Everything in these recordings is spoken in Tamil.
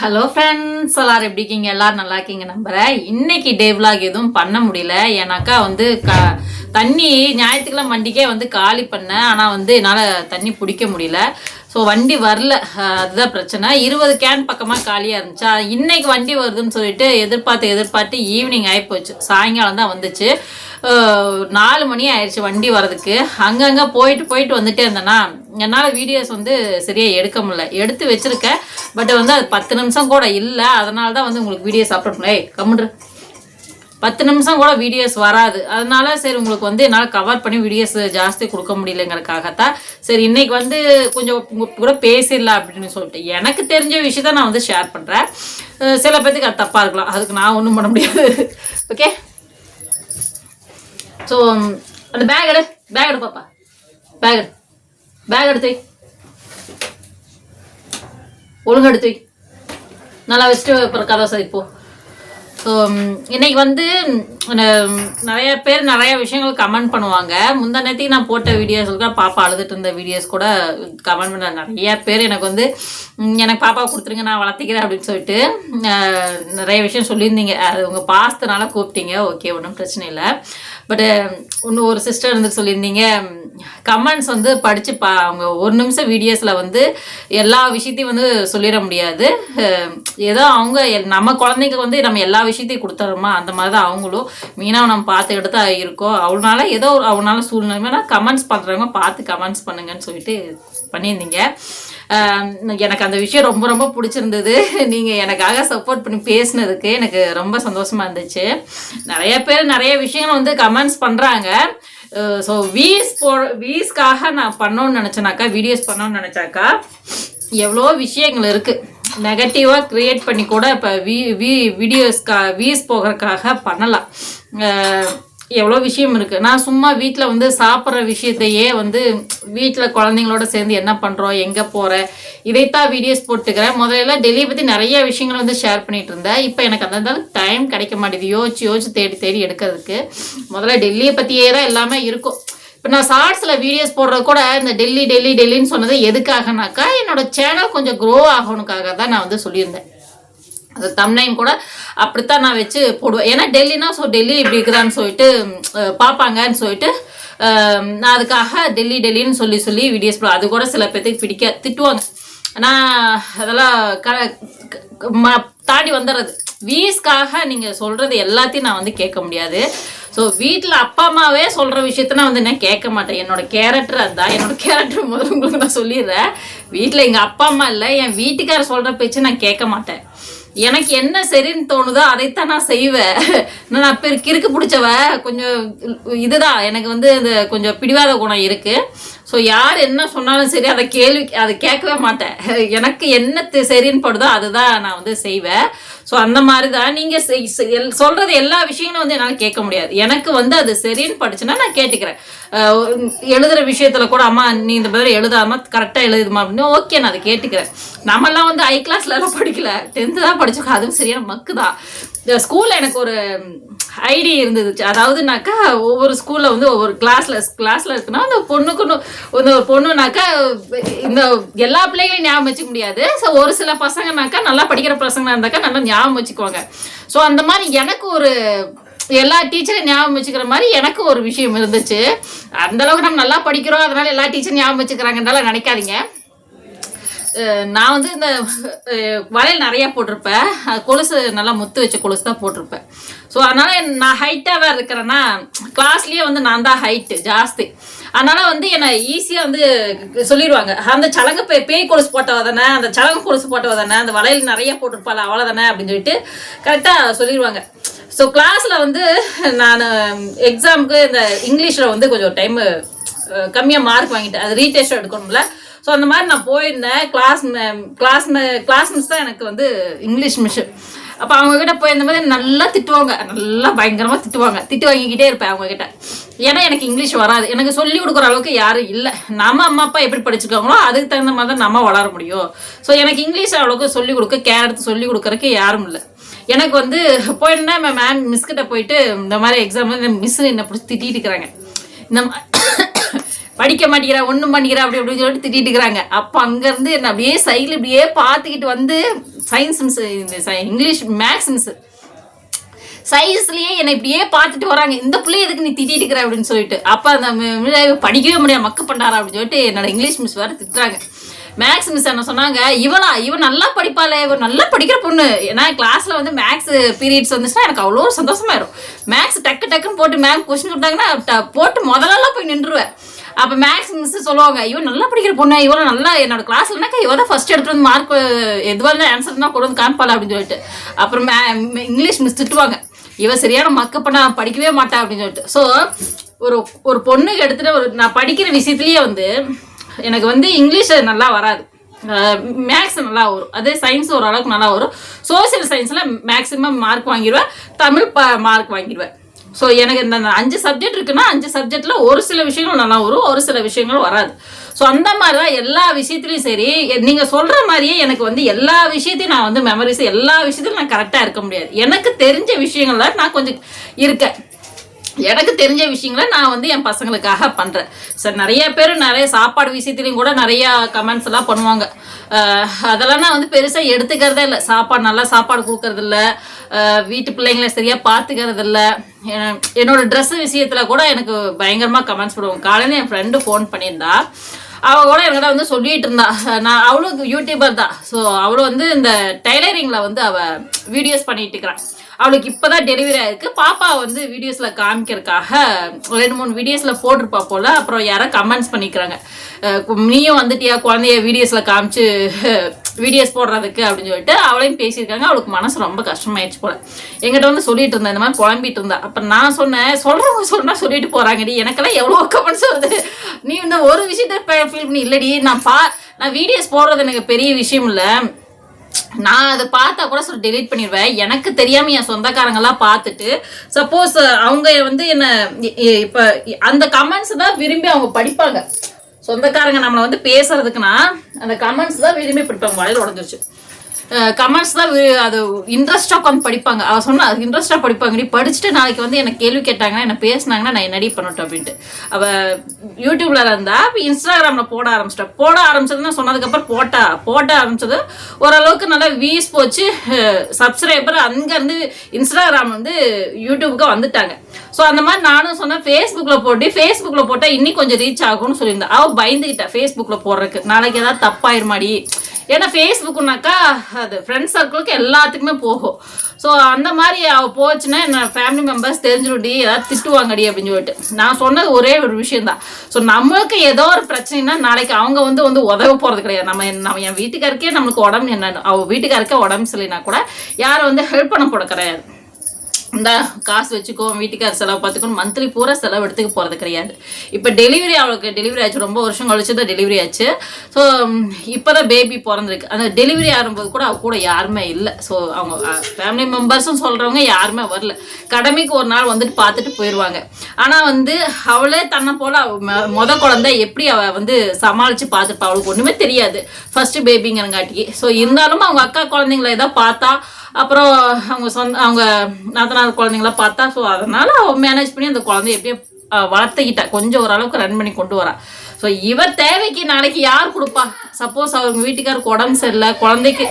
ஹலோ ஃப்ரெண்ட்ஸ் எல்லாரும் எப்படி இருக்கீங்க? எல்லாரும் நல்லா இருக்கீங்க நம்புறேன். இன்னைக்கு டே விலாக் எதுவும் பண்ண முடியல. ஏன்னாக்கா வந்து க தண்ணி ஞாயிற்றுக்கிழமை வண்டிக்கே வந்து காலி பண்ணேன். ஆனால் வந்து என்னால் தண்ணி பிடிக்க முடியல. ஸோ வண்டி வரல. அதுதான் பிரச்சனை. இருபது கேன் பக்கமாக காலியாக இருந்துச்சா. இன்னைக்கு வண்டி வருதுன்னு சொல்லிட்டு எதிர்பார்த்து எதிர்பார்த்து ஈவினிங் ஆகிப்போச்சு சாயங்காலம் தான் வந்துச்சு. நாலு மணி ஆயிடுச்சு வண்டி வர்றதுக்கு. அங்கங்கே போயிட்டு போயிட்டு வந்துட்டே இருந்தேன்னா என்னால் வீடியோஸ் வந்து சரியாக எடுக்க முடியல. எடுத்து வச்சுருக்கேன். பட் வந்து அது பத்து நிமிஷம் கூட இல்லை. அதனால தான் வந்து உங்களுக்கு வீடியோஸ் அப்லோட் பண்ண ஏய் பத்து நிமிஷம் கூட வீடியோஸ் வராது. அதனால சரி உங்களுக்கு வந்து என்னால் கவர் பண்ணி வீடியோஸ் ஜாஸ்தி கொடுக்க முடியலங்கிறதுக்காகத்தான். சரி இன்னைக்கு வந்து கொஞ்சம் கூட பேசிடலாம் அப்படின்னு சொல்லிட்டு. எனக்கு தெரிஞ்ச விஷயத்த நான் வந்து ஷேர் பண்ணுறேன் சில பேர்த்துக்கு அது தப்பாக இருக்கலாம். அதுக்கு நான் ஒன்றும் பண்ண முடியாது. ஓகே ஸோ um, அந்த பேக் எடு. பேக் எடு பாப்பா. பேக் எடு. பேக் எடுத்து வை. எடுத்து வை. நல்லா வச்சுட்டு அப்புறம் கதை சதிப்போ ஸோ um, இன்னைக்கு வந்து நிறைய பேர் நிறைய விஷயங்கள் கமெண்ட் பண்ணுவாங்க. முந்தா நேரத்துக்கு நான் போட்ட வீடியோஸ் கூட பாப்பா அழுதுட்டு இருந்த வீடியோஸ் கூட கமெண்ட் பண்ண நிறைய பேர் எனக்கு வந்து எனக்கு பாப்பா கொடுத்துருங்க நான் வளர்த்திக்கிறேன் அப்படின்னு சொல்லிட்டு நிறைய விஷயம் சொல்லியிருந்தீங்க. அது உங்கள் பாசத்தினால கூப்பிட்டீங்க. ஓகே ஒன்றும் பிரச்சனை இல்லை. பட் um, இன்னும் ஒரு சிஸ்டர் வந்து சொல்லியிருந்தீங்க. கமெண்ட்ஸ் வந்து படித்து பா அவங்க ஒரு நிமிஷம் வீடியோஸில் வந்து எல்லா விஷயத்தையும் வந்து சொல்லிட முடியாது. Um, ஏதோ அவங்க நம்ம குழந்தைங்க வந்து நம்ம எல்லா விஷயத்தையும் கொடுத்துறோமா? அந்த மாதிரி தான் அவங்களும். மீனாக நம்ம பார்த்து தான் இருக்கோம். அவனால ஏதோ ஒரு அவனால சூழ்நிலை கமெண்ட்ஸ் பண்ணுறவங்க பார்த்து கமெண்ட்ஸ் பண்ணுங்கன்னு சொல்லிட்டு பண்ணியிருந்தீங்க. எனக்கு அந்த விஷயம் ரொம்ப ரொம்ப பிடிச்சிருந்தது. நீங்கள் எனக்காக சப்போர்ட் பண்ணி பேசினதுக்கு எனக்கு ரொம்ப சந்தோஷமா இருந்துச்சு. நிறைய பேர் நிறைய விஷயங்கள் வந்து கமெண்ட்ஸ் பண்ணுறாங்க ஸோ வீஸ் போ வீஸ்க்காக நான் பண்ணோன்னு நினச்சேனாக்கா வீடியோஸ் பண்ணோன்னு நினச்சாக்கா எவ்வளோ விஷயங்கள் இருக்குது நெகட்டிவாக க்ரியேட் பண்ணி கூட இப்போ வீ வீ வீடியோஸ்க்கா வீஸ் போகிறதுக்காக பண்ணலாம். எவ்வளோ விஷயம் இருக்குது நான் சும்மா வீட்டில் வந்து சாப்பிட்ற விஷயத்தையே வந்து வீட்டில் குழந்தைங்களோட சேர்ந்து என்ன பண்ணுறோம் எங்கே போகிறேன் இதைத்தான் வீடியோஸ் போட்டுக்கிறேன். முதல்ல டெல்லியை பற்றி நிறைய விஷயங்கள் வந்து ஷேர் பண்ணிட்டு இருந்தேன். இப்போ எனக்கு அந்த டைம் கிடைக்க மாட்டேது யோசிச்சு யோசிச்சு தேடி தேடி எடுக்கிறதுக்கு. முதல்ல டெல்லியை பற்றியே தான் எல்லாமே இருக்கும். இப்போ நான் ஷார்ட்ஸில் வீடியோஸ் போடுறது கூட இந்த டெல்லி டெல்லி டெல்லின்னு சொன்னது எதுக்காகனாக்கா என்னோட சேனல் கொஞ்சம் க்ரோ ஆகணுக்காக தான் நான் வந்து சொல்லியிருந்தேன். அந்த தம்னைன் கூட அப்படித்தான் நான் வச்சு போடுவேன். ஏன்னா டெல்லினா ஸோ டெல்லி இப்படி இருக்குதான்னு சொல்லிட்டு பார்ப்பாங்கன்னு சொல்லிட்டு நான் அதுக்காக டெல்லி டெல்லின்னு சொல்லி சொல்லி வீடியோஸ் அது கூட சில பேர்த்துக்கு பிடிக்க திட்டுவாங்க. ஆனால் அதெல்லாம் க ம- தாண்டி வந்துடுறது வீஸ்க்காக நீங்கள் சொல்கிறது எல்லாத்தையும் நான் வந்து கேட்க முடியாது. ஸோ வீட்டில் அப்பா அம்மாவே சொல்கிற விஷயத்த நான் வந்து நான் கேட்க மாட்டேன். என்னோட கேரக்டர் அதுதான் என்னோட கேரக்டர் முதல்ல உங்களுக்கு நான் சொல்லிடுறேன். வீட்டில் எங்கள் அப்பா அம்மா இல்லை. என் வீட்டுக்காரர் சொல்கிற பேச்சு நான் கேட்க மாட்டேன். எனக்கு என்ன சரின்னு தோணுதோ அதைத்தான் நான் செய்வேன். நான் பெரு கிறுக்கு பிடிச்சவ. கொஞ்சம் இதுதான். எனக்கு வந்து இந்த கொஞ்சம் பிடிவாத குணம் இருக்குது ஸோ யார் என்ன சொன்னாலும் சரி அதை கேள்வி அதை கேட்கவே மாட்டேன். எனக்கு என்ன தெ- சரின்னு படுதோ அதுதான் நான் வந்து செய்வேன். ஸோ அந்த மாதிரி தான் நீங்கள் சொல்கிறது எல்லா விஷயங்களும் வந்து என்னால் கேட்க முடியாது. எனக்கு வந்து அது சரின்னு படிச்சுன்னா நான் கேட்டுக்கிறேன். எழுதுகிற விஷயத்தில் கூட அம்மா நீ இந்த மாதிரி எழுதாமல் கரெக்டாக எழுதுமா? அப்படின்னு ஓகே நான் அதை கேட்டுக்கிறேன். நம்மலாம் வந்து ஹை கிளாஸ்லலாம் படிக்கல. டென்த்து தான் படிச்சிருக்கோம். அதுவும் சரியான மக்கு தான். இந்த ஸ்கூலில் எனக்கு ஒரு ஐடி இருந்துச்சு அதாவதுனாக்கா ஒவ்வொரு ஸ்கூலில் வந்து ஒவ்வொரு கிளாஸில் கிளாஸில் இருக்குன்னா அந்த பொண்ணுக்குன்னு ஒரு பொண்ணுனாக்கா இந்த எல்லா பிள்ளைகளையும் ஞாபகம் வச்சுக்க முடியாது. ஸோ ஒரு சில பசங்கனாக்கா நல்லா படிக்கிற பசங்களாக இருந்தாக்கா நல்லா ஞாபகம் வச்சுக்குவாங்க. ஸோ அந்த மாதிரி எனக்கு ஒரு எல்லா டீச்சரும் ஞாபகம் வச்சுக்கிற மாதிரி எனக்கு ஒரு விஷயம் இருந்துச்சு. அந்த அளவுக்கு நம்ம நல்லா படிக்கிறோம் அதனால எல்லா டீச்சரும் ஞாபகம் வச்சுக்கிறாங்கன்றலாம் நினைக்காதீங்க. நான் வந்து இந்த வளையல் நிறைய போட்டிருப்பேன். கொலுசு நல்லா முத்து வச்ச கொலுசு தான் போட்டிருப்பேன். ஸோ அதனால நான் ஹைட்டாக வேறு இருக்கிறேன்னா கிளாஸ்லேயே வந்து நான் தான் ஹைட்டு ஜாஸ்தி. அதனால வந்து என்னை ஈஸியாக வந்து சொல்லிடுவாங்க. அந்த சலங்கு பே பேய் கொலுசு போட்டவ தானே அந்த சலங்கு கொலுசு போட்டவ தானே அந்த வளையல் நிறைய போட்டிருப்பாள் அவ்வளோ தானே அப்படின்னு சொல்லிட்டு கரெக்டாக சொல்லிடுவாங்க. ஸோ கிளாஸில் வந்து நான் எக்ஸாமுக்கு இந்த இங்கிலீஷில் வந்து கொஞ்சம் டைமு கம்மியாக மார்க் வாங்கிட்டேன். அது ரீடெஸ்ட் எடுக்கணும்ல. ஸோ அந்த மாதிரி நான் போயிருந்தேன். கிளாஸ் கிளாஸ் கிளாஸ் மிஸ் தான் எனக்கு வந்து இங்கிலீஷ் மிஸ் அப்போ அவங்கக்கிட்ட போய் இந்த மாதிரி நல்லா திட்டுவாங்க. நல்லா பயங்கரமாக திட்டுவாங்க. திட்டு வாங்கிக்கிட்டே இருப்பேன் அவங்கக்கிட்ட ஏன்னா எனக்கு இங்கிலீஷ் வராது. எனக்கு சொல்லி கொடுக்குற அளவுக்கு யாரும் இல்லை. நம்ம அம்மா அப்பா எப்படி படிச்சிருக்காங்களோ அதுக்கு தகுந்த மாதிரி தான் நம்ம வளர முடியும். ஸோ எனக்கு இங்கிலீஷ் அவ்வளோக்கு சொல்லிக் கொடுக்க கேர் எடுத்து சொல்லிக் கொடுக்குறக்கு யாரும் இல்லை. எனக்கு வந்து போயிருந்தேன் மேம் மிஸ்கிட்ட போயிட்டு இந்த மாதிரி எக்ஸாம் மிஸ் என்னை பிடிச்சி திட்டிட்டு இருக்கிறாங்க. இந்த மா- படிக்க மாட்டேங்கிறா ஒன்றும் பண்ணிக்கிறா அப்படி அப்படின்னு சொல்லிட்டு திட்டிட்டு இருக்கிறாங்க. அப்போ அங்கேருந்து என்ன அப்படியே சைடில் இப்படியே பார்த்துக்கிட்டு வந்து சயின்ஸ் மிஸ் இந்த இங்கிலீஷ் மேக்ஸ் மிஸ் சயின்ஸ்லயே என்னை இப்படியே பார்த்துட்டு வராங்க. இந்த பிள்ளை எதுக்கு நீ திட்டிட்டு இருக்கிற அப்படின்னு சொல்லிட்டு. அப்போ அந்த படிக்கவே முடியாது மக்கு பண்ணாரா அப்படின்னு சொல்லிட்டு என்னோட இங்கிலீஷ் மிஸ் வேறு திட்டுறாங்க. மேக்ஸ் மிஸ் என்ன சொன்னாங்க இவளா இவன் நல்லா படிப்பாளே இவன் நல்லா படிக்கிற பொண்ணு. ஏன்னா கிளாஸ்ல வந்து மேக்ஸ் பீரியட்ஸ் வந்துச்சுன்னா எனக்கு அவ்வளோ சந்தோஷமாயிரும். மேக்ஸ் டக்கு டக்குன்னு போட்டு மேம் கொஸ்டின் கொடுத்தாங்கன்னா ட- போட்டு முதலெல்லாம் போய் நின்றுவேன் அப்போ மேக்ஸ் மிஸ் சொல்லுவாங்க ஐயோ நல்லா படிக்கிற பொண்ணு இவன் நல்லா என்னோட கிளாஸ்லனாக்கா இவ தான் ஃபர்ஸ்ட் எடுத்து வந்து மார்க் எதுவாக இருந்தால் ஆன்சர் தான் கொண்டு வந்து காமிப்பாள்? அப்படின்னு சொல்லிட்டு. அப்புறம் மே- இங்கிலீஷ் மிஸ் திட்டுவாங்க. இவ சரியான மக்க பண்ண படிக்கவே மாட்டா அப்படின்னு சொல்லிட்டு. ஸோ ஒரு ஒரு பொண்ணுக்கு எடுத்துட்டு ஒரு நான் படிக்கிற விஷயத்துலயே வந்து எனக்கு வந்து இங்கிலீஷ் நல்லா வராது. மேக்ஸ் நல்லா வரும். அதே சயின்ஸ் ஓரளவுக்கு நல்லா வரும். சோசியல் சயின்ஸில் மேக்ஸிமம் மார்க் வாங்கிடுவேன். தமிழ் ப மார்க் வாங்கிடுவேன். ஸோ எனக்கு இந்த அஞ்சு சப்ஜெக்ட் இருக்குன்னா அஞ்சு சப்ஜெக்டில் ஒரு சில விஷயங்கள் நல்லா வரும் ஒரு சில விஷயங்கள் வராது. ஸோ அந்த மாதிரி தான் எல்லா விஷயத்துலையும் சரி நீங்கள் சொல்கிற மாதிரியே எனக்கு வந்து எல்லா விஷயத்தையும் நான் வந்து மெமரிஸ் எல்லா விஷயத்திலும் நான் கரெக்டாக இருக்க முடியாது. எனக்கு தெரிஞ்ச விஷயங்கள்ல நான் கொஞ்சம் இருக்கேன். எனக்கு தெரிஞ்ச விஷயங்களை நான் வந்து என் பசங்களுக்காக பண்ணுறேன் சார் நிறைய பேர் நிறைய சாப்பாடு விஷயத்துலையும் கூட நிறைய கமெண்ட்ஸ் எல்லாம் பண்ணுவாங்க. அதெல்லாம் நான் வந்து பெருசாக எடுத்துக்கிறதே இல்லை. சாப்பாடு நல்லா சாப்பாடு கொடுக்கறது இல்லை வீட்டு பிள்ளைங்களை சரியாக பார்த்துக்கிறது இல்லை என்னோட ட்ரெஸ் விஷயத்தில் கூட எனக்கு பயங்கரமாக கமெண்ட்ஸ் பண்ணுவாங்க காலையில் என் ஃப்ரெண்டு ஃபோன் பண்ணியிருந்தா அவ கூட என்கிட்ட வந்து சொல்லிட்டு இருந்தா. நான் அவளும் யூடியூபர் தான். ஸோ அவளும் வந்து இந்த டைலரிங்கில் வந்து அவ வீடியோஸ் பண்ணிட்டு இருக்கிறான். அவளுக்கு இப்போதான் டெலிவரி ஆயிருக்கு. பாப்பா வந்து வீடியோஸில் காமிக்கிறதுக்காக ரெண்டு மூணு வீடியோஸில் போட்டிருப்பா போல. அப்புறம் யாரோ கமெண்ட்ஸ் பண்ணிக்கிறாங்க. நீயும் வந்துட்டியா குழந்தைய வீடியோஸில் காமிச்சு வீடியோஸ் போடுறதுக்கு அப்படின்னு சொல்லிட்டு அவளையும் பேசியிருக்காங்க. அவளுக்கு மனசு ரொம்ப கஷ்டமாயிடுச்சு போல. எங்கிட்ட வந்து சொல்லிட்டு இருந்தா இந்த மாதிரி குழம்பிட்டு இருந்தா. அப்போ நான் சொன்னேன் சொல்றவங்க சொன்னா சொல்லிட்டு போறாங்கடி. எனக்கெல்லாம் எவ்வளோ கமெண்ட்ஸ் வருது? நீ இந்த ஒரு விஷயத்த ஃபீல் பண்ணி இல்லடி. நான் பா நான் வீடியோஸ் போடுறது எனக்கு பெரிய விஷயம் இல்லை. நான் அதை பார்த்தா கூட சொல்லி டெலீட் பண்ணிடுவேன். எனக்கு தெரியாம என் சொந்தக்காரங்கெல்லாம் பார்த்துட்டு சப்போஸ் அவங்க வந்து என்ன இப்போ இப்ப அந்த கமெண்ட்ஸ் தான் விரும்பி அவங்க படிப்பாங்க. சொந்தக்காரங்க நம்மளை வந்து பேசுறதுக்குன்னா அந்த கமெண்ட்ஸ் தான் விரும்பி பிடிப்பாங்க வாயில் உடஞ்சிருச்சு. கமெண்ட்ஸ் தான் அது இன்ட்ரெஸ்டாக உட்காந்து படிப்பாங்க. அவள் சொன்னா அது இன்ட்ரெஸ்டாக படிப்பாங்க நீ படிச்சுட்டு நாளைக்கு வந்து எனக்கு கேள்வி கேட்டாங்கன்னா என்ன பேசினாங்கன்னா நான் என்னடி பண்ணட்டும் அப்படின்ட்டு. அவள் யூடியூப்ல இருந்தா இன்ஸ்டாகிராமில் போட ஆரம்பிச்சிட்டா. போட ஆரம்பிச்சதுன்னு சொன்னதுக்கப்புறம் போட்டா. போட ஆரம்பிச்சது ஓரளவுக்கு நல்லா வீஸ் போச்சு. சப்ஸ்கிரைபர் அங்கேருந்து இன்ஸ்டாகிராம் வந்து யூடியூபுக்கு வந்துட்டாங்க. ஸோ அந்த மாதிரி நானும் சொன்னேன் ஃபேஸ்புக்கில் போட்டு ஃபேஸ்புக்கில் போட்டால் இன்னும் கொஞ்சம் ரீச் ஆகும்னு சொல்லியிருந்தேன் அவள் பயந்துக்கிட்டா ஃபேஸ்புக்கில் போடுறதுக்கு. நாளைக்கு ஏதாவது தப்பாயிருமாடி. ஏன்னா ஃபேஸ்புக்குனாக்கா அது ஃப்ரெண்ட்ஸ் சர்க்கிளுக்கு எல்லாத்துக்குமே போகும். ஸோ அந்த மாதிரி அவள் போச்சுன்னா என்ன ஃபேமிலி மெம்பர்ஸ் தெரிஞ்சுடி ஏதாவது திட்டுவாங்கடி அப்படின்னு சொல்லிட்டு. நான் சொன்னது ஒரே ஒரு விஷயந்தான் ஸோ நம்மளுக்கு ஏதோ ஒரு பிரச்சனைனா நாளைக்கு அவங்க வந்து வந்து உதவ போகிறது கிடையாது. நம்ம நம்ம என் வீட்டுக்காருக்கே நம்மளுக்கு உடம்பு என்னன்னு. அவள் வீட்டுக்காருக்கே உடம்பு சரியினா கூட யாரும் வந்து ஹெல்ப் பண்ண போட கிடையாது. இந்த காசு வச்சுக்கோ வீட்டுக்கார செலவு பார்த்துக்கணும் மந்த்லி பூரா செலவு எடுத்துக்க போகிறது கிடையாது. இப்போ டெலிவரி அவளுக்கு டெலிவரி ஆச்சு. ரொம்ப வருஷம் கழிச்சு தான் டெலிவரி ஆச்சு. ஸோ இப்போ தான் பேபி பிறந்திருக்கு. அந்த டெலிவரி ஆகும்போது கூட அவ கூட யாருமே இல்லை. ஸோ அவங்க ஃபேமிலி மெம்பர்ஸும் சொல்கிறவங்க யாருமே வரல. கடமைக்கு ஒரு நாள் வந்துட்டு பார்த்துட்டு போயிடுவாங்க ஆனால் வந்து அவளே தன்னை போல் மொ- மொத குழந்தை எப்படி அவள் வந்து சமாளித்து பார்த்துருப்பா? அவளுக்கு ஒன்றுமே தெரியாது. ஃபஸ்ட்டு பேபிங்கிறங்காட்டிக்கு ஸோ இருந்தாலும் அவங்க அக்கா குழந்தைங்கள ஏதோ பார்த்தா அப்புறம் அவங்க சொந்த அவங்க நாத்தனார் குழந்தைங்களாம் பார்த்தா ஸோ அதனால அவன் மேனேஜ் பண்ணி அந்த குழந்தைய எப்படியோ வளர்த்துக்கிட்டா. கொஞ்சம் ஓரளவுக்கு ரன் பண்ணி கொண்டு வரா. ஸோ இவர் தேவைக்கு நாளைக்கு யார் கொடுப்பா? சப்போஸ் அவங்க வீட்டுக்காருக்கு உடம்பு சரியில்லை குழந்தைக்கு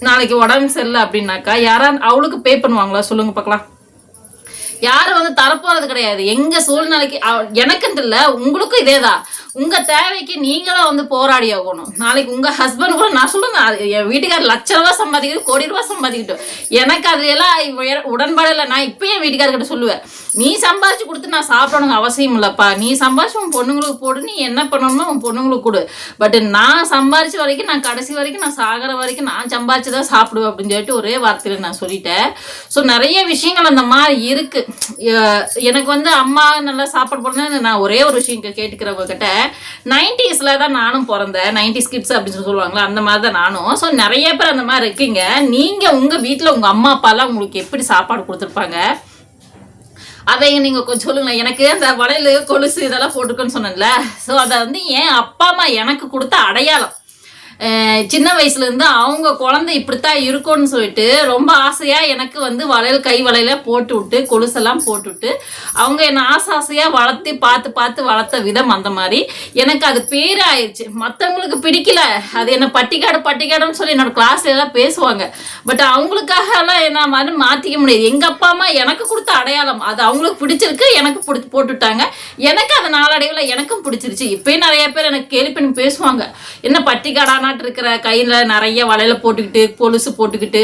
நாளைக்கு உடம்பு சரியில்லை அப்படின்னாக்கா யாரா அவளுக்கு பே பண்ணுவாங்களா? சொல்லுங்க பார்க்கலாம். யாரும் வந்து தரப்போறது கிடையாது. எங்க சூழ்நிலைக்கு அவ- எனக்குன்ட்டு இல்ல உங்களுக்கும் இதேதான். உங்க தேவைக்கு நீங்களும் வந்து போராடி ஆகணும். நாளைக்கு உங்க ஹஸ்பண்ட் கூட நான் சொல்லுங்க அது என் வீட்டுக்காரர் லட்ச ரூபா சம்பாதிக்கிட்டு கோடி ரூபா சம்பாதிக்கட்டும். எனக்கு அதுல எல்லாம் உடன்பாடு இல்லை. நான் இப்போ என் வீட்டுக்காரர்கிட்ட சொல்லுவேன் நீ சம்பாதிச்சு கொடுத்து நான் சாப்பிடணுங்க அவசியம் இல்லைப்பா. நீ சம்பாதிச்சு உன் பொண்ணுங்களுக்கு போடு. நீ என்ன பண்ணணுமோ உன் பொண்ணுங்களுக்கு கொடு. பட் நான் சம்பாதிச்ச வரைக்கும் நான் கடைசி வரைக்கும் நான் சாகிற வரைக்கும் நான் சம்பாதிச்சு தான் சாப்பிடுவேன். அப்படின்னு சொல்லிட்டு ஒரே வார்த்தையில் நான் சொல்லிட்டேன். ஸோ நிறைய விஷயங்கள் அந்த மாதிரி இருக்கு. எனக்கு வந்து அம்மா நல்லா சாப்பாடு போடணும்னு நான் ஒரே ஒரு விஷயம் கேட்டுக்கிறவங்க கிட்ட நைன்டிஸில் தான் நானும் பிறந்தேன். நைன்டிஸ் கிட்ஸ் அப்படின்னு சொல்லி சொல்லுவாங்களா அந்த மாதிரி தான் நானும். ஸோ நிறைய பேர் அந்த மாதிரி இருக்கீங்க. நீங்க உங்க வீட்டில் உங்க அம்மா அப்பாலாம் உங்களுக்கு எப்படி சாப்பாடு கொடுத்துருப்பாங்க? அதை நீங்கள் கொஞ்சம் சொல்லுங்களேன். எனக்கு அந்த வளையல் கொலுசு இதெல்லாம் போட்டுக்கோன்னு சொன்னேன்ல. ஸோ அதை வந்து என் அப்பா அம்மா எனக்கு கொடுத்த அடையாளம். சின்ன வயசுல இருந்து அவங்க குழந்தை இப்படித்தான் இருக்கும்னு சொல்லிட்டு ரொம்ப ஆசையா எனக்கு வந்து வளையல் கை வளையல போட்டு விட்டு கொலுசெல்லாம் போட்டு விட்டு அவங்க என்னை ஆசை ஆசையா வளர்த்து பார்த்து பார்த்து வளர்த்த விதம் அந்த மாதிரி. எனக்கு அது பேர் ஆயிடுச்சு மற்றவங்களுக்கு பிடிக்கல. அது என்ன பட்டிக்காடு பட்டிக்காடுன்னு சொல்லி என்னோட கிளாஸ்ல எல்லாம் பேசுவாங்க. பட் அவங்களுக்காக எல்லாம் என்ன மாதிரி மாத்திக்க முடியாது. எங்க அப்பா அம்மா எனக்கு கொடுத்த அடையாளம். அது அவங்களுக்கு பிடிச்சிருக்கு எனக்கு பிடிச்சி போட்டுவிட்டாங்க எனக்கு அது நாளடைவில் எனக்கும் பிடிச்சிருச்சு. இப்பயும் நிறைய பேர் எனக்கு கேள்வி பண்ணி பேசுவாங்க. என்ன பட்டிக்காடானாட்டு இருக்கிற கையில் நிறைய வலையில போட்டுக்கிட்டு கொலுசு போட்டுக்கிட்டு.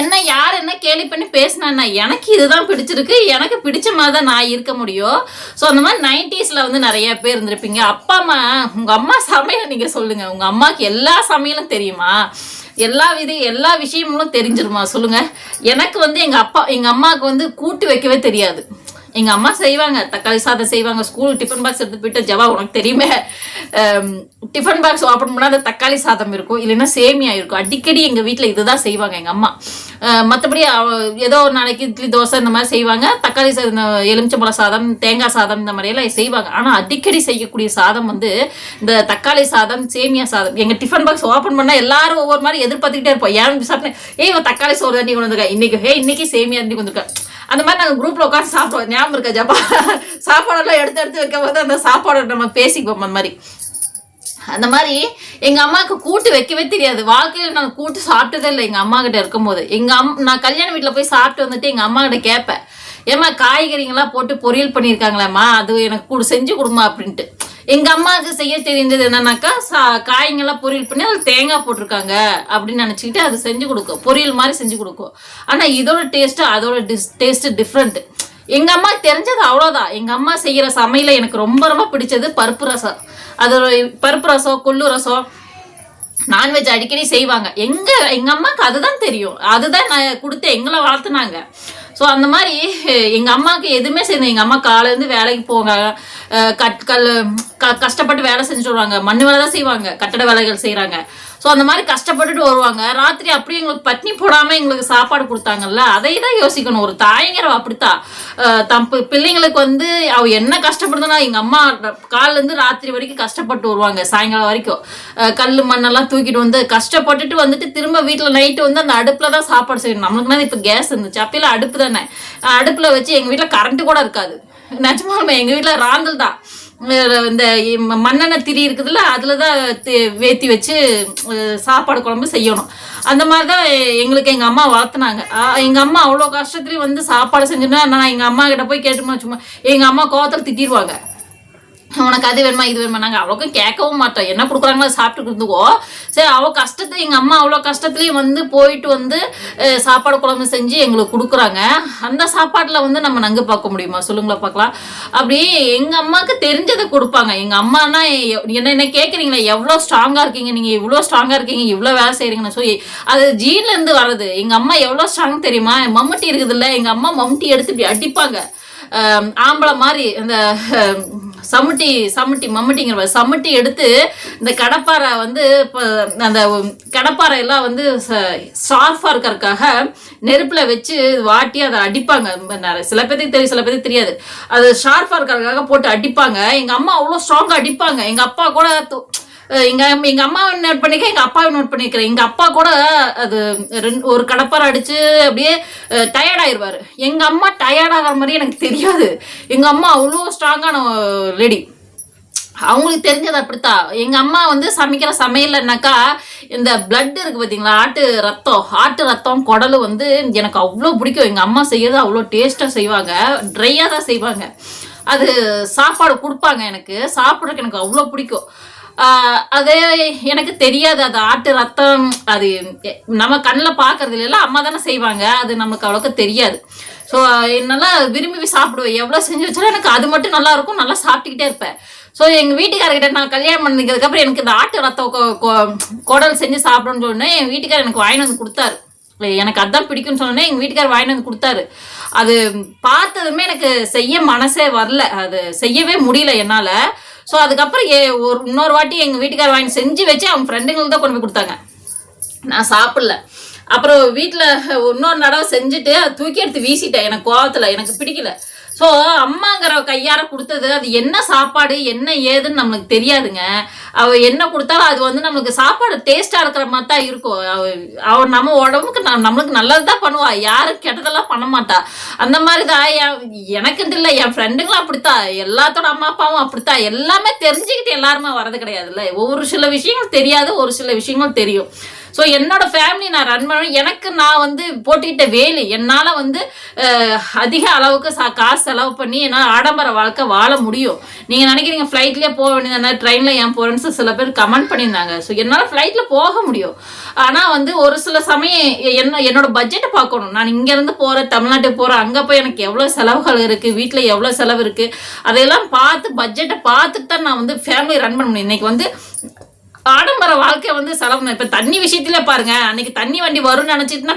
என்ன யார் என்ன கேலி பண்ணி பேசினா எனக்கு இதுதான் பிடிச்சிருக்கு. எனக்கு பிடிச்ச மாதிரி தான் நான் இருக்க முடியும். ஸோ அந்த மாதிரி நைன்டிஸில் வந்து நிறைய பேர் இருந்திருப்பீங்க. அப்பா அம்மா உங்கள் அம்மா சமையல் நீங்கள் சொல்லுங்கள் உங்கள் அம்மாவுக்கு எல்லா சமையலும் தெரியுமா? எல்லா வித எல்லா விஷயங்களும் தெரிஞ்சிருமா? சொல்லுங்கள் எனக்கு வந்து எங்கள் அப்பா எங்கள் அம்மாவுக்கு வந்து கூட்டு வைக்கவே தெரியாது. எங்கள் அம்மா செய்வாங்க. தக்காளி சாதம் செய்வாங்க. ஸ்கூல் டிஃபன் பாக்ஸ் எடுத்து போயிட்டு ஜவா உனக்கு தெரியுமே? டிஃபன் பாக்ஸ் ஓப்பன் பண்ணால் அந்த தக்காளி சாதம் இருக்கும். இல்லைன்னா சேமியா இருக்கும். அடிக்கடி எங்கள் வீட்டில் இதுதான் செய்வாங்க எங்கள் அம்மா. மற்றபடி ஏதோ ஒரு நாளைக்கு இட்லி தோசை இந்த மாதிரி செய்வாங்க. தக்காளி சாதம் எலுமிச்சம்பழ சாதம் தேங்காய் சாதம் இந்த மாதிரியெல்லாம் செய்வாங்க. ஆனால் அடிக்கடி செய்யக்கூடிய சாதம் வந்து இந்த தக்காளி சாதம் சேமியா சாதம். எங்கள் டிஃபன் பாக்ஸ் ஓப்பன் பண்ணால் எல்லாரும் ஒவ்வொரு மாதிரி எதிர்பார்த்துக்கிட்டே இருப்போம். ஏன் சாப்பிட்டேன்? ஏய் இவன் தக்காளி சோறு தண்ணி கொண்டு வந்திருக்கா. இன்னைக்கு ஹே இன்னைக்கு சேமியா தண்ணி கொண்டு அந்த மாதிரி நாங்கள் குரூப்பில் உட்காந்து சாப்பிடுவோம் ஞாபகம் இருக்கா ஜப்பா? சாப்பாடெல்லாம் எடுத்து எடுத்து வைக்கும் போது அந்த சாப்பாடை நம்ம பேசிக்குவோம் அந்த மாதிரி. அந்த மாதிரி எங்கள் அம்மாவுக்கு கூட்டு வைக்கவே தெரியாது. வாழ்க்கையில் நான் கூட்டு சாப்பிட்டதே இல்லை எங்கள் அம்மா கிட்ட இருக்கும்போது. எங்கள் அம் நான் கல்யாண வீட்டில் போய் சாப்பிட்டு வந்துட்டு எங்கள் அம்மா கிட்ட கேட்பேன். ஏமா காய்கறிங்கெல்லாம் போட்டு பொரியல் பண்ணியிருக்காங்களேம்மா. அது எனக்கு கூட செஞ்சு கொடுமா அப்படின்ட்டு. எங்க அம்மாவுக்கு செய்ய தெரிஞ்சது என்னன்னாக்கா சா காய்ங்கெல்லாம் பொரியல் பண்ணி அதில் தேங்காய் போட்டிருக்காங்க அப்படின்னு நினச்சிக்கிட்டு அது செஞ்சு கொடுக்கும். பொரியல் மாதிரி செஞ்சு கொடுக்கும். ஆனால் இதோட டேஸ்ட்டு அதோட டிஸ் டேஸ்ட்டு டிஃப்ரெண்ட் எங்கள் அம்மா தெரிஞ்சது அவ்வளோதான் எங்கள் அம்மா செய்கிற சமையல எனக்கு ரொம்ப ரொம்ப பிடிச்சது பருப்பு ரசம். அது பருப்பு ரசம் கொள்ளு ரசம் நான்வெஜ் அடிக்கடி செய்வாங்க. எங்கள் எங்கள் அம்மாவுக்கு அதுதான் தெரியும். அதுதான் நான் கொடுத்து எங்களை வளர்த்துனாங்க. ஸோ அந்த மாதிரி எங்கள் அம்மாவுக்கு எதுவுமே செய்யணும். எங்கள் அம்மா காலேருந்து வேலைக்கு போங்க கட் கல் க கஷ்டப்பட்டு வேலை செஞ்சுட்டு வருவாங்க. மண் வேலை தான் செய்வாங்க. கட்டட வேலைகள் செய்கிறாங்க ஸோ அந்த மாதிரி கஷ்டப்பட்டுட்டு வருவாங்க. ராத்திரி அப்படியே எங்களுக்கு பட்னி போடாமல் எங்களுக்கு சாப்பாடு கொடுத்தாங்கல்ல அதை தான் யோசிக்கணும். ஒரு தாயங்கிற அப்படித்தான். தம் பிள்ளைங்களுக்கு வந்து அவ என்ன கஷ்டப்படுதுன்னா எங்கள் அம்மா காலிலேருந்து ராத்திரி வரைக்கும் கஷ்டப்பட்டு வருவாங்க சாயங்காலம் வரைக்கும். கல் மண்ணெல்லாம் தூக்கிட்டு வந்து கஷ்டப்பட்டுட்டு வந்துட்டு திரும்ப வீட்டில் நைட்டு வந்து அந்த அடுப்பில் தான் சாப்பாடு செய்யணும். நம்மளுக்குனா இப்போ கேஸ் இருந்துச்சு. அப்பெல்லாம் அடுப்பு தானே. அடுப்பில் வச்சு எங்கள் வீட்டில் கரண்ட்டு கூட இருக்காது. நிஜமாலுமே எங்கள் வீட்டில் ராந்தல் தான். இந்த மண்ணெண்ணெய் திரி இருக்குதுல்ல அதில் தான் வேத்தி வச்சு சாப்பாடு குழம்பு செய்யணும். அந்த மாதிரி தான் எங்களுக்கு எங்கள் அம்மா வளர்த்துனாங்க எங்கள் அம்மா அவ்வளோ கஷ்டத்துலேயும் வந்து சாப்பாடு செஞ்சுன்னா நான் எங்கள் அம்மா கிட்ட போய் கேட்டுமா சும்மா எங்கள் அம்மா கோவத்தில் திட்டிடுவாங்க உனக்கு அது வேணுமா இது வேணுமா? நாங்கள் அவ்வளோக்கும் கேட்கவும் மாட்டோம். என்ன கொடுக்குறாங்களோ சாப்பிட்டுட்டு சாப்பிட்டு சரி அவ்வளோ கஷ்டத்தை எங்கள் அம்மா அவ்வளோ கஷ்டத்துலேயும் வந்து போயிட்டு வந்து சாப்பாடு குழம்பு செஞ்சு எங்களுக்கு கொடுக்குறாங்க. அந்த சாப்பாட்டில் வந்து நம்ம நங்கு பார்க்க முடியுமா? சொல்லுங்களா பார்க்கலாம். அப்படி எங்கள் அம்மாவுக்கு தெரிஞ்சதை கொடுப்பாங்க. எங்கள் அம்மானா என்ன என்ன கேட்குறீங்களா எவ்வளோ ஸ்ட்ராங்காக இருக்கீங்க நீங்கள் இவ்வளோ ஸ்ட்ராங்காக இருக்கீங்க? இவ்வளோ வேலை செய்கிறீங்கன்னு சொல்லி. அது ஜீன்லேருந்து வர்றது. எங்கள் அம்மா எவ்வளோ ஸ்ட்ராங் தெரியுமா? மம்முட்டி இருக்குதுல்ல எங்கள் அம்மா மம்முட்டி எடுத்து இப்படி அடிப்பாங்க. ஆம்பளை மாதிரி அந்த சமுட்டி சமுட்டி மம்முட்டிங்கிற மாதிரி சமுட்டி எடுத்து இந்த கடப்பாரை வந்து இப்போ அந்த கடப்பாறை எல்லாம் வந்து ஷார்ஃபாக இருக்கிறதுக்காக நெருப்பில் வச்சு வாட்டி அதை அடிப்பாங்க. நிறைய- சில பேர்த்துக்கு தெரியும் சில பேர்த்துக்கு தெரியாது. அது ஷார்ஃபாக இருக்கிறதுக்காக போட்டு அடிப்பாங்க. எங்கள் அம்மா அவ்வளோ ஸ்ட்ராங்காக அடிப்பாங்க. எங்கள் அப்பா கூட எங்க எங்க அம்மாவை நோட் பண்ணிக்க எங்க அப்பாவை நோட் பண்ணிக்கிறேன். எங்க அப்பா கூட அது ஒரு கடப்பாரை அடிச்சு அப்படியே டயர்ட் ஆயிருவாரு. எங்க அம்மா டயர்ட் ஆகிற மாதிரி எனக்கு தெரியாது. எங்க அம்மா அவ்வளோ ஸ்ட்ராங்கான லேடி அவங்களுக்கு தெரிஞ்சது அப்படித்தான். எங்க அம்மா வந்து சமைக்கிற சமையல்னாக்கா இந்த பிளட் இருக்கு பாத்தீங்களா ஆட்டு ரத்தம் ஆட்டு ரத்தம் குடலு வந்து எனக்கு அவ்வளோ பிடிக்கும். எங்க அம்மா செய்யறது அவ்வளோ டேஸ்டா செய்வாங்க. ட்ரையா தான் செய்வாங்க. அது சாப்பாடு கொடுப்பாங்க எனக்கு. சாப்பிட்றதுக்கு எனக்கு அவ்வளோ பிடிக்கும். அது எனக்கு தெரியாது. அது ஆட்டு ரத்தம் அது நம்ம கண்ணில் பார்க்கறது இல்லைல்ல அம்மா தானே செய்வாங்க. அது நமக்கு அவ்வளோக்கு தெரியாது. ஸோ நல்லா விரும்பி சாப்பிடுவேன். எவ்வளோ செஞ்சு வச்சாலும் எனக்கு அது மட்டும் நல்லா இருக்கும். நல்லா சாப்பிட்டுக்கிட்டே இருப்பேன். ஸோ எங்கள் வீட்டுக்காரர்கிட்ட நான் கல்யாணம் பண்ணிக்கிறதுக்கப்புறம் எனக்கு இந்த ஆட்டு ரத்தம் கொ- குடல் செஞ்சு சாப்பிடணும்னு சொன்னேன். என் வீட்டுக்காரர் எனக்கு வாங்கிட்டு வந்து கொடுத்தாரு. எனக்கு அதான் பிடிக்கும்னு சொன்னோன்னே எங்கள் வீட்டுக்காரர் வாங்கிட்டு வந்து கொடுத்தாரு. அது பார்த்ததுமே எனக்கு செய்ய மனசே வரல. அது செய்யவே முடியல என்னால். ஸோ அதுக்கப்புறம் ஏ ஒரு இன்னொரு வாட்டி எங்கள் வீட்டுக்காரர் வாங்கி செஞ்சு வச்சு அவங்க ஃப்ரெண்டுங்களுக்கு தான் கொண்டு போய் கொடுத்தாங்க. நான் சாப்பிடல. அப்புறம் வீட்டில் இன்னொரு நடவை செஞ்சுட்டு அதை தூக்கி எடுத்து வீசிட்டேன். எனக்கு கோவத்தில் எனக்கு பிடிக்கல. ஸோ அம்மாங்கிற கையார கொடுத்தது அது என்ன சாப்பாடு என்ன ஏதுன்னு நம்மளுக்கு தெரியாதுங்க. அவ என்ன கொடுத்தாலும் அது வந்து நம்மளுக்கு சாப்பாடு டேஸ்டாக இருக்கிற மாதிரி தான் இருக்கும். அவ நம்ம உடம்புக்கு ந- நம்மளுக்கு நல்லது தான் பண்ணுவா. யாரும் கெட்டதெல்லாம் பண்ண மாட்டா. அந்த மாதிரி தான் என் எனக்குன்ட்டு இல்லை. என் ஃப்ரெண்டுங்களும் அப்படித்தான். எல்லாத்தோட அம்மா அப்பாவும் அப்படித்தான். எல்லாமே தெரிஞ்சுக்கிட்டு எல்லாருமே வரது கிடையாதுல்ல. ஒரு சில விஷயங்கள் தெரியாது ஒரு சில விஷயங்கள் தெரியும். ஸோ என்னோட ஃபேமிலி நான் ரன் பண்ண எனக்கு நான் வந்து போட்டிட்ட வேலை. என்னால் வந்து அதிக அளவுக்கு சா காசு செலவு பண்ணி என்னால் ஆடம்பர வாழ்க்கை வாழ முடியும். நீங்கள் நினைக்கிறீங்க ஃப்ளைட்லேயே போக வேண்டியதானே ட்ரெயினில் ஏன் போகிறேன்னு சில பேர் கமெண்ட் பண்ணியிருந்தாங்க. ஸோ என்னால் ஃப்ளைட்டில் போக முடியும். ஆனால் வந்து ஒரு சில சமயம் என்ன என்னோட பட்ஜெட்டை பார்க்கணும். நான் இங்கேருந்து போகிறேன் தமிழ்நாட்டுக்கு போகிறேன் அங்கே போய் எனக்கு எவ்வளோ செலவுகள் இருக்குது வீட்டில் எவ்வளோ செலவு இருக்குது அதையெல்லாம் பார்த்து பட்ஜெட்டை பார்த்துட்டு தான் நான் வந்து ஃபேமிலி ரன் பண்ண முடியும். இன்றைக்கி வந்து ஆடம்பர வாழ்க்கை வந்து செலவு இப்ப தண்ணி விஷயத்துல பாருங்க அன்னைக்கு தண்ணி வண்டி வரும்னு நினைச்சிட்டுனா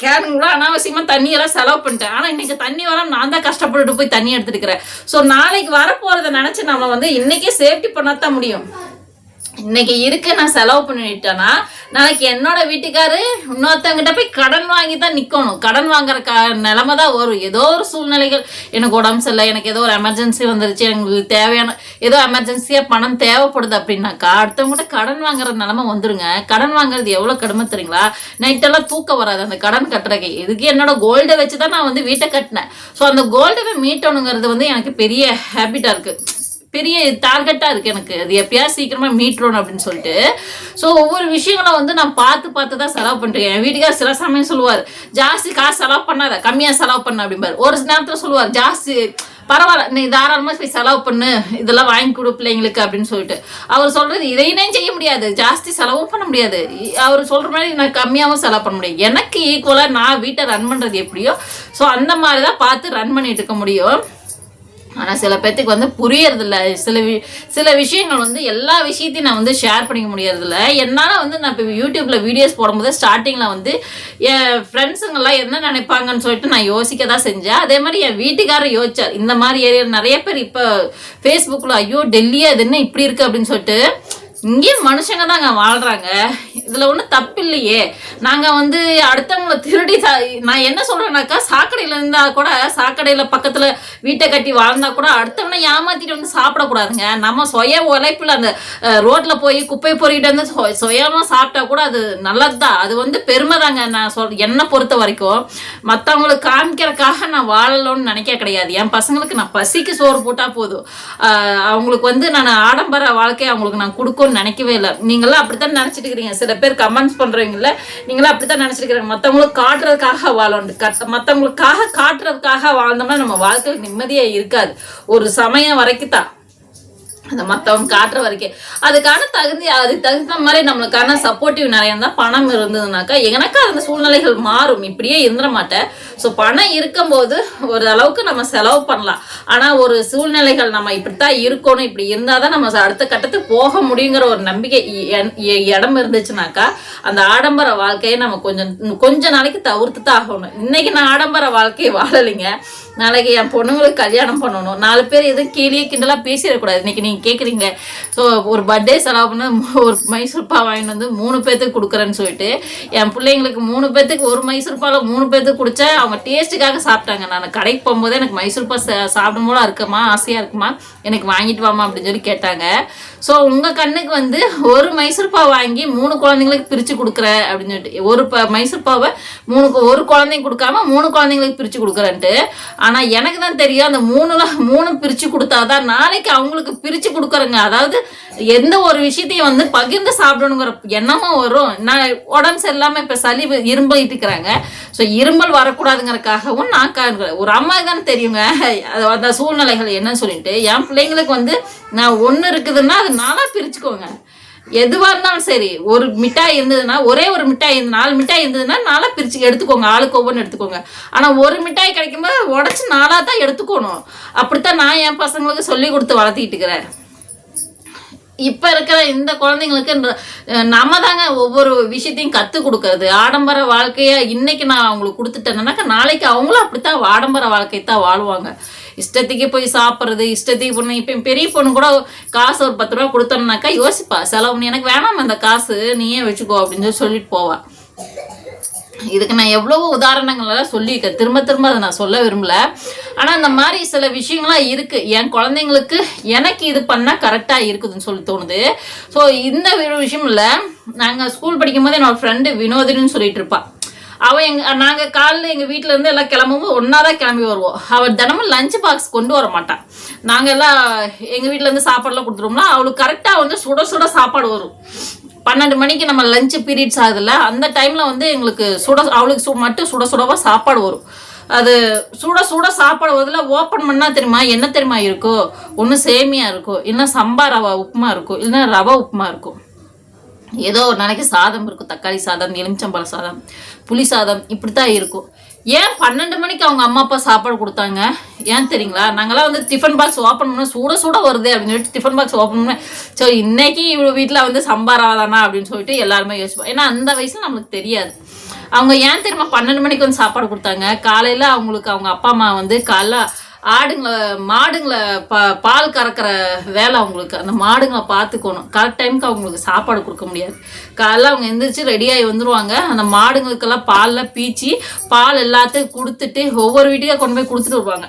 கேனுங்களா கூட அனாவசியமா செலவு பண்ணிட்டேன். ஆனா இன்னைக்கு தண்ணி வர நான் தான் கஷ்டப்பட்டுட்டு போய் தண்ணி எடுத்துருக்கிறேன் ஸோ நாளைக்கு வரப்போகிறத நினைச்சு நம்ம வந்து இன்னைக்கே சேஃப்டி பண்ணத்தான் முடியும். இன்னைக்கு இருக்க நான் செலவு பண்ணிட்டேன்னா நாளைக்கு என்னோட வீட்டுக்காரு இன்னொருத்தவங்கிட்ட போய் கடன் வாங்கி தான் நிற்கணும் கடன் வாங்குற க நிலைமை தான் வரும். ஏதோ ஒரு சூழ்நிலைகள். எனக்கு உடம்பு சரியில்லை எனக்கு ஏதோ ஒரு எமர்ஜென்சி வந்துருச்சு எனக்கு தேவையான ஏதோ எமர்ஜென்சியாக பணம் தேவைப்படுது அப்படின்னாக்கா அடுத்தவங்ககிட்ட கடன் வாங்குற நிலமை வந்துருங்க. கடன் வாங்குறது எவ்வளோ கடுமை தெரியுங்களா? நைட்டெல்லாம் தூக்கம் வராது. அந்த கடன் கட்டுறக்கு இதுக்கு என்னோட கோல்டை வச்சு தான் நான் வந்து வீட்டை கட்டினேன். ஸோ அந்த கோல்டை மீட்டணுங்கிறது வந்து எனக்கு பெரிய ஹேபிட்டாக இருக்குது பெரிய டார்கெட்டாக இருக்குது எனக்கு. அது எப்பயாவது சீக்கிரமாக மீட்றணும் அப்படின்னு சொல்லிட்டு. ஸோ ஒவ்வொரு விஷயங்களும் வந்து நான் பார்த்து பார்த்து தான் செலவு பண்ணுறேன் என் வீட்டுக்கார் சில சமயம் சொல்லுவார் ஜாஸ்தி காசு செலவு பண்ணாத கம்மியாக செலவு பண்ண அப்படிம்பார். ஒரு நேரத்தில் சொல்லுவார் ஜாஸ்தி பரவாயில்ல நீ தாராளமாக போய் செலவு பண்ணு இதெல்லாம் வாங்கி கொடு பிள்ளைங்களுக்கு அப்படின்னு சொல்லிட்டு. அவர் சொல்கிறது இதையுமே செய்ய முடியாது. ஜாஸ்தி செலவும் பண்ண முடியாது. அவர் சொல்கிற மாதிரி நான் கம்மியாகவும் செலவு பண்ண முடியும். எனக்கு ஈக்குவலாக நான் வீட்டை ரன் பண்ணுறது எப்படியோ ஸோ அந்த மாதிரி தான் பார்த்து ரன் பண்ணிட்டு இருக்க முடியும். ஆனால் சில பேர்த்துக்கு வந்து புரியறதில்ல. சில வி சில விஷயங்கள் வந்து எல்லா விஷயத்தையும் நான் வந்து ஷேர் பண்ணிக்க முடியறதில்ல. என்னால் வந்து நான் இப்போ யூடியூப்பில் வீடியோஸ் போடும்போது ஸ்டார்டிங்கில் வந்து என் ஃப்ரெண்ட்ஸுங்கெல்லாம் என்ன நினைப்பாங்கன்னு சொல்லிட்டு நான் யோசிக்க தான் செஞ்சேன். அதே மாதிரி என் வீட்டுக்காரர் யோசிச்சார் இந்த மாதிரி ஏரியா நிறைய பேர் இப்போ ஃபேஸ்புக்கில் ஐயோ டெல்லியாக இது என்ன இப்படி இருக்குது அப்படின்னு சொல்லிட்டு இங்கேயும் மனுஷங்க தாங்க வாழ்றாங்க. இதுல ஒன்றும் தப்பு இல்லையே நாங்க வந்து அடுத்தவங்கள திருடி நான் என்ன சொல்றேன்னாக்கா சாக்கடையில இருந்தா கூட சாக்கடையில பக்கத்துல வீட்டை கட்டி வாழ்ந்தா கூட அடுத்தவனை ஏமாத்திட்டு வந்து சாப்பிடக்கூடாதுங்க. நம்ம சுய உழைப்புல அந்த ரோட்ல போய் குப்பை பொறிக்கிட்டு வந்து சொ- சுயமா சாப்பிட்டா கூட அது நல்லதுதான். அது வந்து பெருமை தாங்க நான் சொல் என்னை பொறுத்த வரைக்கும். மற்றவங்களுக்கு காமிக்கிறதுக்காக நான் வாழலோன்னு நினைக்க கிடையாது. என் பசங்களுக்கு நான் பசிக்கு சோறு போட்டா போதும். அவங்களுக்கு வந்து நான் ஆடம்பர வாழ்க்கையை அவங்களுக்கு நான் கொடுக்கணும். நினைக்கவே இல்லை. நீங்களாம் அப்படித்தான் நினைச்சிட்டு இருக்கிறீங்க. சில பேர் கமெண்ட்ஸ் பண்றீங்கல்ல நீங்களாம் அப்படித்தான் நினைச்சிட்டு இருக்கிறீங்க. மற்றவங்களுக்கு காட்டுறதுக்காக வாழணும் கட்ட மற்றவங்களுக்காக காட்டுறதுக்காக வாழ்ந்தோம்னா நம்ம வாழ்க்கையில் நிம்மதியா இருக்காது. ஒரு சமயம் வரைக்கும் தான் அந்த மற்றவங்க காட்டுற வரைக்கும் அதுக்கான தகுதி அதுக்கு தகுந்த மாதிரி நம்மளுக்கான சப்போர்ட்டிவ் நிறைய இருந்தால் பணம் இருந்ததுனாக்கா எனக்கு அந்த சூழ்நிலைகள் மாறும். இப்படியே இருந்துட மாட்டேன். ஸோ பணம் இருக்கும்போது ஒரு அளவுக்கு நம்ம செலவு பண்ணலாம். ஆனால் ஒரு சூழ்நிலைகள் நம்ம இப்படித்தான் இருக்கணும் இப்படி இருந்தால் தான் நம்ம அடுத்த கட்டத்துக்கு போக முடியுங்கிற ஒரு நம்பிக்கை என்- இடம் இருந்துச்சுனாக்கா அந்த ஆடம்பர வாழ்க்கையை நம்ம கொஞ்சம் கொஞ்ச நாளைக்கு தவிர்த்து தான் ஆகணும். இன்னைக்கு நான் ஆடம்பர வாழ்க்கையை வாழலைங்க. நாளைக்கு என் பொண்ணுங்களுக்கு கல்யாணம் பண்ணணும். நாலு பேர் எதுவும் கீழே கிண்டலாக பேசிடக்கூடாது. இன்னைக்கு நீங்கள் கேட்குறீங்க ஸோ ஒரு பர்த்டே செலவு பண்ணால் ஒரு மைசூர் பா வாங்கிட்டு வந்து மூணு பேர்த்துக்கு கொடுக்குறேன்னு சொல்லிட்டு என் பிள்ளைங்களுக்கு மூணு பேர்த்துக்கு ஒரு மைசூர்பாவில் மூணு பேர்த்துக்கு குடிச்சா அவங்க டேஸ்ட்டுக்காக சாப்பிட்டாங்க. நான் கடைக்கு போகும்போது எனக்கு மைசூர் பா சாப்பிடும் போல இருக்குமா ஆசையாக இருக்குமா எனக்கு வாங்கிட்டு வாமா அப்படின்னு சொல்லி கேட்டாங்க. ஸோ உங்கள் கண்ணுக்கு வந்து ஒரு மைசூர் பாவை வாங்கி மூணு குழந்தைங்களுக்கு பிரித்து கொடுக்குற அப்படின்னு சொல்லிட்டு ஒரு ப மைசூர்பாவை மூணு ஒரு குழந்தைங்க கொடுக்காம மூணு குழந்தைங்களுக்கு பிரித்து கொடுக்குறேன்ட்டு ஆனால் எனக்கு தான் தெரியும் அந்த மூணுலாம் மூணு பிரித்து கொடுத்தாதான் நாளைக்கு அவங்களுக்கு பிரித்து கொடுக்குறேங்க. அதாவது எந்த ஒரு விஷயத்தையும் வந்து பகிர்ந்து சாப்பிடணுங்கிற எண்ணமும் வரும். நான் உடம்பு சரியில்லாமல் இப்போ சளி இரும்பலிட்டு இருக்கிறாங்க ஸோ இரும்பல் வரக்கூடாதுங்கிறக்காகவும் நான் கா- ஒரு அம்மா தான் தெரியுங்க அந்த சூழ்நிலைகள் என்னன்னு சொல்லிட்டு. என் பிள்ளைங்களுக்கு வந்து நான் ஒன்று இருக்குதுன்னா அது நாளாக பிரிச்சுக்கோங்க. எதுவாக இருந்தாலும் சரி ஒரு மிட்டாய் இருந்ததுன்னா ஒரே ஒரு மிட்டாய் இருந்து நாலு மிட்டாய் இருந்ததுன்னா நாளாக பிரிச்சு எடுத்துக்கோங்க ஆளுக்கு ஒவ்வொன்று எடுத்துக்கோங்க. ஆனால் ஒரு மிட்டாய் கிடைக்கும்போது உடச்சி நாளாக தான் எடுத்துக்கணும். அப்படித்தான் நான் என் பசங்களுக்கு சொல்லி கொடுத்து வளர்த்திட்டு இருக்கிறேன். இப்போ இருக்கிற இந்த குழந்தைங்களுக்கு நம்ம தாங்க ஒவ்வொரு விஷயத்தையும் கற்றுக் கொடுக்கறது. ஆடம்பர வாழ்க்கையை இன்னைக்கு நான் அவங்களுக்கு கொடுத்துட்டேன்னாக்கா நாளைக்கு அவங்களும் அப்படித்தான் ஆடம்பர வாழ்க்கையை தான் வாழ்வாங்க. இஷ்டத்துக்கு போய் சாப்பிட்றது இஷ்டத்துக்கு பொண்ணு இப்போ பெரிய பொண்ணு கூட காசு ஒரு பத்து ரூபா கொடுத்தோம்னாக்கா யோசிப்பா. செலவு எனக்கு வேணாம் அந்த காசு நீயே வச்சுக்கோ அப்படின்னு சொல்லி சொல்லிட்டு போவா. இதுக்கு நான் எவ்வளவோ உதாரணங்கள்லாம் சொல்லியிருக்கேன். திரும்ப திரும்ப அதை நான் சொல்ல விரும்பல. ஆனால் இந்த மாதிரி சில விஷயங்கள்லாம் இருக்குது என் குழந்தைங்களுக்கு எனக்கு இது பண்ணால் கரெக்டாக இருக்குதுன்னு சொல்லி தோணுது. ஸோ இந்த ஒரு விஷயம் இல்லை. நாங்கள் ஸ்கூல் படிக்கும் போது என்னோட ஃப்ரெண்டு வினோதினு சொல்லிட்டு இருப்பாள் அவள் எங்க நாங்கள் காலைல எங்கள் வீட்டில் இருந்து எல்லாம் கிளம்பும்போது ஒன்றா தான் கிளம்பி வருவோம். அவள் தினமும் லஞ்ச் பாக்ஸ் கொண்டு வர மாட்டான் நாங்கள் எல்லாம் எங்கள் வீட்டிலேருந்து சாப்பாடுலாம் கொடுத்துருவோம்னா அவளுக்கு கரெக்டாக வந்து சுட சுட சாப்பாடு வரும். பன்னெண்டு மணிக்கு நம்ம லஞ்ச் பீரியட்ஸ் ஆகுதுல்ல அந்த டைமில் வந்து எங்களுக்கு சுட அவளுக்கு சு மட்டும் சுட சுடவா சாப்பாடு வரும். அது சுட சுட சாப்பாடு வருதுல ஓப்பன் பண்ணால் தெரியுமா என்ன தெரியுமா இருக்கோ? ஒன்று சேமியா இருக்கும் இல்லைன்னா சம்பா ரவா உப்புமா இருக்கும் இல்லைன்னா ரவா உப்புமா இருக்கும் ஏதோ ஒரு நாளைக்கு சாதம் இருக்கும் தக்காளி சாதம் எலுமிச்சம்பழ சாதம் புளி சாதம் இப்படி தான் இருக்கும். ஏன் பன்னெண்டு மணிக்கு அவங்க அம்மா அப்பா சாப்பாடு கொடுத்தாங்க? ஏன் தெரியுங்களா? நாங்களாம் வந்து டிஃபன் பாக்ஸ் ஓப்பன் பண்ண சூட சூட வருது அப்படின்னு சொல்லிட்டு டிஃபன் பாக்ஸ் ஓப்பன் பண்ண ஸோ இன்னைக்கு இவ்வளோ வீட்டில் வந்து சம்பாராதானா அப்படின்னு சொல்லிட்டு எல்லாருமே யோசிப்போம். ஏன்னா அந்த வயசில் நம்மளுக்கு தெரியாது. அவங்க ஏன் தெரியுமா பன்னெண்டு மணிக்கு வந்து சாப்பாடு கொடுத்தாங்க? காலையில் அவங்களுக்கு அவங்க அப்பா அம்மா வந்து காலைல ஆடுங்களை மாடுங்களை பா பால் கறக்கிற வேலை அவங்களுக்கு. அந்த மாடுங்களை பார்த்துக்கணும். கரெக்ட் டைமுக்கு அவங்களுக்கு சாப்பாடு கொடுக்க முடியாது. காலைல அவங்க எந்திரிச்சு ரெடியாகி வந்துருவாங்க. அந்த மாடுங்களுக்கெல்லாம் பாலில் பீச்சி பால் எல்லாத்தையும் கொடுத்துட்டு ஒவ்வொரு வீட்டுக்காக கொண்டு போய் கொடுத்துட்டு வருவாங்க.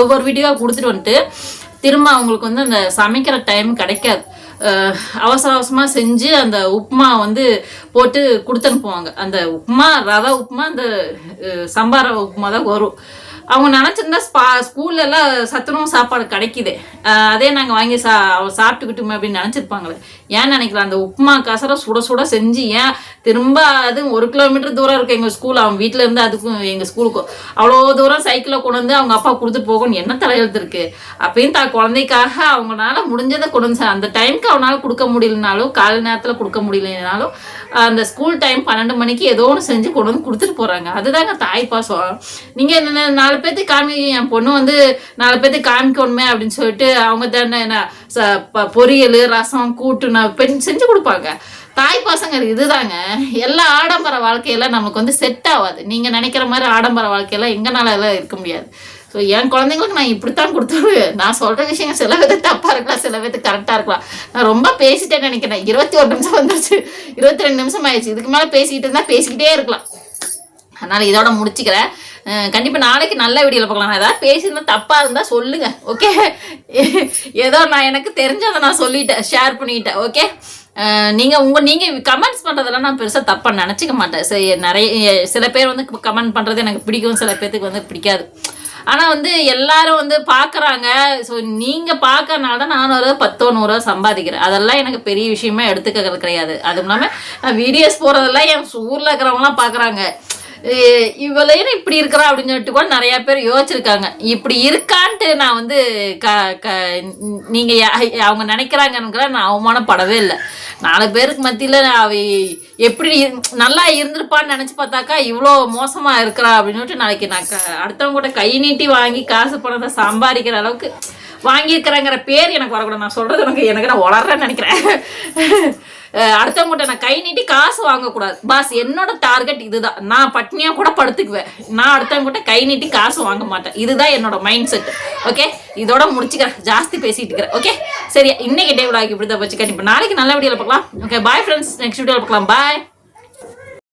ஒவ்வொரு வீட்டுக்காக கொடுத்துட்டு வந்துட்டு திரும்ப அவங்களுக்கு வந்து அந்த சமைக்கிற டைம் கிடைக்காது. அவசர அவசரமாக செஞ்சு அந்த உப்புமா வந்து போட்டு கொடுத்து அனுப்புவாங்க. அந்த உப்புமா ரவை உப்புமா அந்த சம்பார உப்புமா தான் வரும். அவங்க நினச்சிருந்தா ஸ்பா ஸ்கூல்லலாம் சத்துணவு சாப்பாடு கிடைக்கிது. அதே நாங்கள் வாங்கி சா சாப்பிட்டுக்கிட்டோமே அப்படின்னு நினச்சிருப்பாங்களே. ஏன் நினைக்கலாம் அந்த உப்புமா கசரை சுட சுட செஞ்சு ஏன் திரும்ப அது ஒரு கிலோமீட்டர் தூரம் இருக்கு எங்கள் ஸ்கூல். அவன் வீட்டில் இருந்து அதுக்கும் எங்கள் ஸ்கூலுக்கும் அவ்வளோ தூரம் சைக்கிளில் கொண்டு வந்து அவங்க அப்பா கொடுத்துட்டு போகணும். என்ன தலையெழுத்து இருக்குது அப்பயும் தான் குழந்தைக்காக அவங்களால முடிஞ்சதை கொண்டு வந்து அந்த டைமுக்கு அவனால் கொடுக்க முடியலனாலும் காலை நேரத்தில் கொடுக்க முடியலனாலும் அந்த ஸ்கூல் டைம் பன்னெண்டு மணிக்கு ஏதோ ஒன்று செஞ்சு கொண்டு வந்து கொடுத்துட்டு போகிறாங்க அதுதாங்க தாய் பாசம். நீங்கள் என்ன நாலு பேர்த்துக்கு காமி என் பொண்ணு வந்து நாலு பேர்த்துக்கு காமிக்கணுமே அப்படின்னு சொல்லிட்டு அவங்க தானே என்ன பொரியல் ரசம் கூட்டு நான் பெண் செஞ்சு கொடுப்பாங்க. தாய் பசங்க இதுதாங்க. எல்லா ஆடம்பர வாழ்க்கையெல்லாம் நமக்கு வந்து செட் ஆகாது நீங்கள் நினைக்கிற மாதிரி ஆடம்பர வாழ்க்கையெல்லாம் எங்கனால எல்லாம் இருக்க முடியாது. ஸோ என் குழந்தைங்களுக்கு நான் இப்படித்தான் கொடுத்துருவேன். நான் சொல்கிற விஷயம் சில வித தப்பாக இருக்கலாம் சில வித கரெக்டாக இருக்கலாம். நான் ரொம்ப பேசிட்டேன்னு நினைக்கிறேன். இருபத்தி ஒரு நிமிஷம் வந்துருச்சு. இருபத்தி ரெண்டு நிமிஷம் ஆயிடுச்சு. இதுக்கு மேலே பேசிக்கிட்டு இருந்தால் பேசிக்கிட்டே இருக்கலாம். அதனால் இதோட முடிச்சுக்கிறேன். கண்டிப்பாக நாளைக்கு நல்ல வீடியோவில் பார்க்கலாம். நான் ஏதாவது பேசியிருந்தா தப்பாக இருந்தால் சொல்லுங்க ஓகே ஏதோ நான் எனக்கு தெரிஞ்சதை நான் சொல்லிட்டேன் ஷேர் பண்ணிக்கிட்டேன் ஓகே நீங்கள் உங்கள் நீங்கள் கமெண்ட்ஸ் பண்ணுறதெல்லாம் நான் பெருசாக தப்பாக நினச்சிக்க மாட்டேன். சரி நிறைய சில பேர் வந்து கமெண்ட் பண்ணுறது எனக்கு பிடிக்கும் சில பேர்த்துக்கு வந்து பிடிக்காது. ஆனால் வந்து எல்லாரும் வந்து பார்க்குறாங்க ஸோ நீங்கள் பார்க்கறனால தான் நான் ஒரு பத்தோ நூறுரூவா சம்பாதிக்கிறேன். அதெல்லாம் எனக்கு பெரிய விஷயமா எடுத்துக்கிறது கிடையாது. அதுவும் இல்லாமல் வீடியோஸ் போகிறதெல்லாம் என் ஊரில் இருக்கிறவங்களாம் பார்க்குறாங்க இவளையும் இப்படி இருக்கிறா அப்படின்னு சொல்லிட்டு கூட நிறைய பேர் யோசிச்சிருக்காங்க. இப்படி இருக்கான்ட்டு நான் வந்து க க நீங்கள் அவங்க நினைக்கிறாங்கங்கிற நான் அவமானப்படவே இல்லை. நாலு பேருக்கு மத்தியில் அவ எப்படி இரு- நல்லா இருந்திருப்பான்னு நினச்சி பார்த்தாக்கா இவ்வளோ மோசமாக இருக்கிறா அப்படின்னு சொல்லிட்டு நாளைக்கு நான் க அடுத்தவங்க கூட கை நீட்டி வாங்கி காசு பணத்தை சம்பாதிக்கிற அளவுக்கு வாங்கியிருக்கிறேங்கிற பேர் எனக்கு வரக்கூடாது. நான் சொல்கிறது எனக்கு எனக்கு நான் வளர்றேன்னு நினைக்கிறேன். அடுத்தவங்ககிட்ட நான் கை நீட்டி காசு வாங்கக்கூடாது. பாஸ் என்னோட டார்கெட் இதுதான். நான் பட்னியா கூட படுத்துக்குவேன். நான் அடுத்தவங்ககிட்ட கை நீட்டி காசு வாங்க மாட்டேன். இதுதான் என்னோட மைண்ட் செட் ஓகே இதோட முடிச்சுக்கிறேன். ஜாஸ்தி பேசிட்டு இருக்கிறேன். ஓகே சரி இன்னைக்கு டே விழாக்கு இப்படி தான் வச்சு கண்டிப்பாக நாளைக்கு நல்ல வீடியோவில் பார்க்கலாம். ஓகே பாய் ஃப்ரெண்ட்ஸ் நெக்ஸ்ட் வீடியோவில் பார்க்கலாம். பாய்